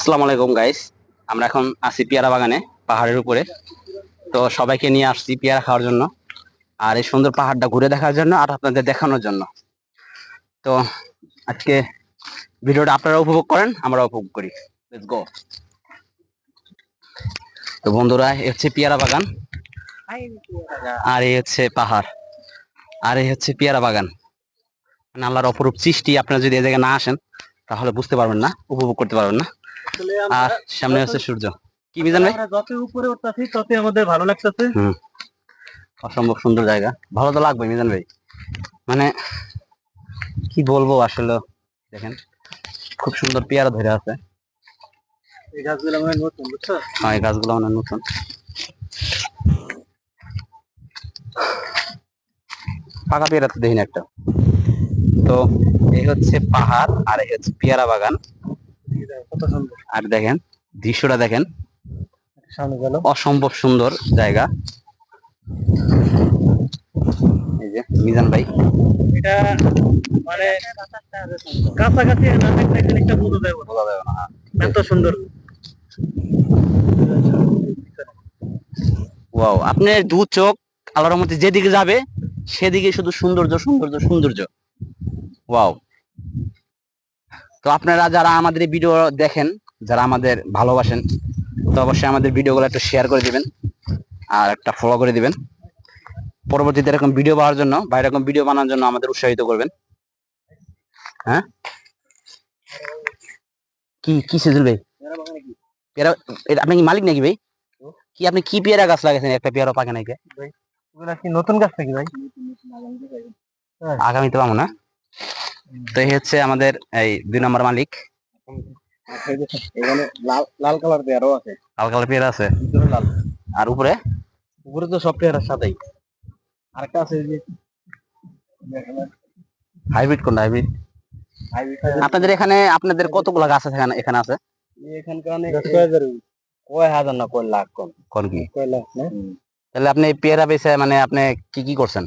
আসসালামু আলাইকুম গাইস আমরা এখন আছি পেয়ারা বাগানে, পাহাড়ের উপরে। তো সবাইকে নিয়ে আসছি পেয়ারা খাওয়ার জন্য আর এই সুন্দর পাহাড়টা ঘুরে দেখার জন্য আর আপনাদের দেখানোর জন্য। তো আজকে ভিডিওটা আপনারা উপভোগ করেন, আমরা উপভোগ করি। লেটস গো তো বন্ধুরা এ হচ্ছে পেয়ারা বাগান। আর এই হচ্ছে পাহাড়। আর এই হচ্ছে পেয়ারা বাগান। মানে আল্লাহর অপরূপ সৃষ্টি, আপনারা যদি এই জায়গায় না আসেন, তাহলে বুঝতে পারবেন না, উপভোগ করতে পারবেন না। আর সামনে হচ্ছে সূর্য। কি মিজান ভাই? যত উপরে উঠতেছি তত আমাদের ভালো লাগতেছে। অসম্ভব সুন্দর জায়গা। ভালো তো লাগবে মিজান ভাই। মানে কি বলব আসলে দেখেন খুব সুন্দর পেয়ারা ধরে আছে। এই গাছগুলো আমার নতুন বুঝছ? হ্যাঁ এই গাছগুলো অনেক নতুন। পাকা পেয়ারা তো দেখিনি একটা। তো এই হচ্ছে পাহাড় আর এই হচ্ছে পেয়ারা বাগান। দেখো কত সুন্দর। আর দেখেন দৃশ্যটা দেখেন। অসম্ভব সুন্দর জায়গা। এই যে মিজান ভাই। এটা মানে কাছাকাছি না বোঝা যাবে না। হ্যাঁ। এত সুন্দর। ওয়াও আপনার দু চোখ আল্লাহর মধ্যে যেদিকে যাবে সেদিকে শুধু সৌন্দর্য সৌন্দর্য সৌন্দর্য। ওয়াও। তো আপনারা যারা আমাদের এই ভিডিও দেখেন যারা আমাদের ভালোবাসেন তো অবশ্যই আমাদের ভিডিওগুলো একটু শেয়ার করে দিবেন আর একটা ফলো করে দিবেন। পরবর্তীতে এরকম ভিডিও পাওয়ার জন্য বা এরকম ভিডিও বানানোর জন্য আমাদের উৎসাহিত করবেন। হ্যাঁ? কি কি সেজুল ভাই? পেয়ারা আপনি কি মালিক নাকি ভাই? কি আপনি কি পেয়ারা গাছ লাগাইছেন? একটা পেয়ারা পাকে নাকি নতুন গাছ নাকি ভাই? আগামীতে পাবো না? তো এই হচ্ছে আমাদের এই দুই নম্বর মালিক। এখানে লাল লাল কালার আরও আছে। লাল কালার পেয়ারা আছে। লাল। আর উপরে? উপরে তো সব পেয়ারা সাদাই আরেকটা আছে যে হাইব্রিড কোনটা? হাইব্রিড আপনাদের এখানে আপনাদের কতগুলা গাছ আছে এখানে এখানে আছে? এখানকার কয় হাজার না কয় লাখ কম কোন কি? কয় লাখ না? তাহলে আপনি পেয়ারা বেচে মানে আপনি কি কি করছেন?